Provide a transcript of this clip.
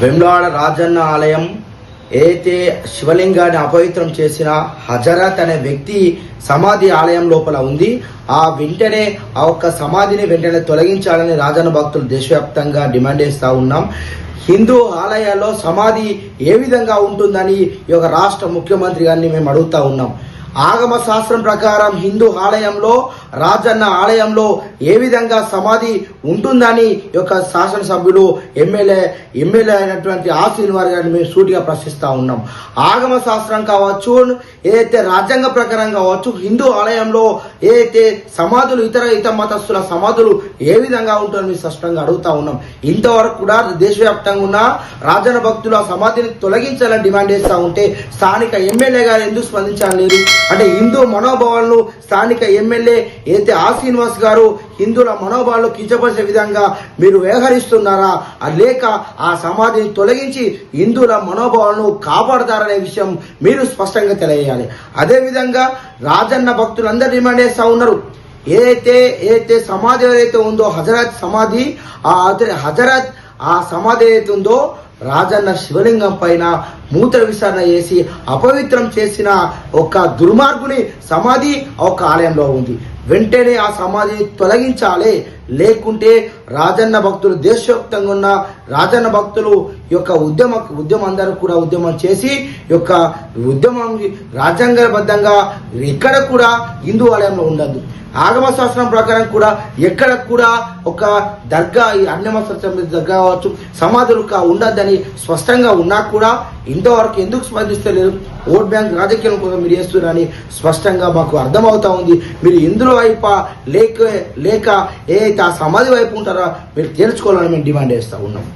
వెమ్లాడ రాజన్న ఆలయం ఏతే శివలింగాన్ని అపవిత్రం చేసిన హజరత్ అనే వ్యక్తి సమాధి ఆలయం లోపల ఉంది. ఆ వెంటనే ఆ ఒక్క సమాధిని వెంటనే తొలగించాలని రాజన్న భక్తులు దేశవ్యాప్తంగా డిమాండ్ చేస్తూ ఉన్నాం. హిందూ ఆలయాల్లో సమాధి ఏ విధంగా ఉంటుందని ఈ యొక్క రాష్ట్ర ముఖ్యమంత్రి గారిని మేము అడుగుతా ఉన్నాం. ఆగమ శాస్త్రం ప్రకారం హిందూ ఆలయంలో రాజన్న ఆలయంలో ఏ విధంగా సమాధి ఉంటుందని యొక్క శాసనసభ్యులు ఎమ్మెల్యే ఎమ్మెల్యే అయినటువంటి ఆ శ్రీనివారి గారిని మేము సూటిగా ప్రశ్నిస్తూ ఉన్నాం. ఆగమ శాస్త్రం కావచ్చు ఏదైతే రాజ్యాంగ ప్రకారం కావచ్చు హిందూ ఆలయంలో ఏదైతే సమాధులు ఇతర ఇతర మతస్థుల సమాధులు ఏ విధంగా ఉంటుందని మేము స్పష్టంగా అడుగుతా ఉన్నాం. ఇంతవరకు కూడా దేశవ్యాప్తంగా ఉన్న రాజన్న భక్తులు ఆ సమాధిని తొలగించాలని డిమాండ్ చేస్తూ ఉంటే స్థానిక ఎమ్మెల్యే గారు ఎందుకు స్పందించాలి అంటే హిందూ మనోభావాలను స్థానిక ఎమ్మెల్యే ఏతే ఆ శ్రీనివాస్ గారు హిందువుల మనోభావాలు కించపరిచే విధంగా మీరు వ్యవహరిస్తున్నారా? ఆ లేక ఆ సమాధిని తొలగించి హిందువుల మనోభావాలను కాపాడతారనే విషయం మీరు స్పష్టంగా తెలియజేయాలి. అదేవిధంగా రాజన్న భక్తులందరూ డిమాండ్ చేస్తూ ఉన్నారు. ఏదైతే ఏదైతే సమాధి ఏదైతే ఉందో హజరత్ సమాధి ఆ హజరత్ ఆ సమాధి ఏదైతే ఉందో రాజన్న శివలింగం పైన మూత్ర విచారణ చేసి అపవిత్రం చేసిన ఒక దుర్మార్గుని సమాధి ఒక ఆలయంలో ఉంది. వెంటనే ఆ సమాధి తొలగించాలి. లేకుంటే రాజన్న భక్తులు దేశవ్యాప్తంగా ఉన్న రాజన్న భక్తులు యొక్క ఉద్యమ ఉద్యమం అందరూ కూడా ఉద్యమం చేసి ఈ యొక్క ఉద్యమం రాజ్యాంగబద్ధంగా ఎక్కడ కూడా హిందూ ఆలయంలో ఉండదు ఆగమ శాస్త్రం ప్రకారం కూడా ఎక్కడ కూడా ఒక దర్గా ఈ అన్యమస్త్రం దర్గా కావచ్చు సమాధులు కా- ఉండద్దని స్పష్టంగా ఉన్నా కూడా ఇంతవరకు ఎందుకు స్పందిస్తలేదు? ఓట్ బ్యాంక్ రాజకీయం కోసం మీరు చేస్తున్నారని స్పష్టంగా మాకు అర్థమవుతా ఉంది. మీరు ఇందులో వైపా లేక లేక ఏ ఆ సమాధి వైపు ఉంటారో మీరు తేల్చుకోవాలని మేము డిమాండ్ చేస్తూ ఉన్నాం.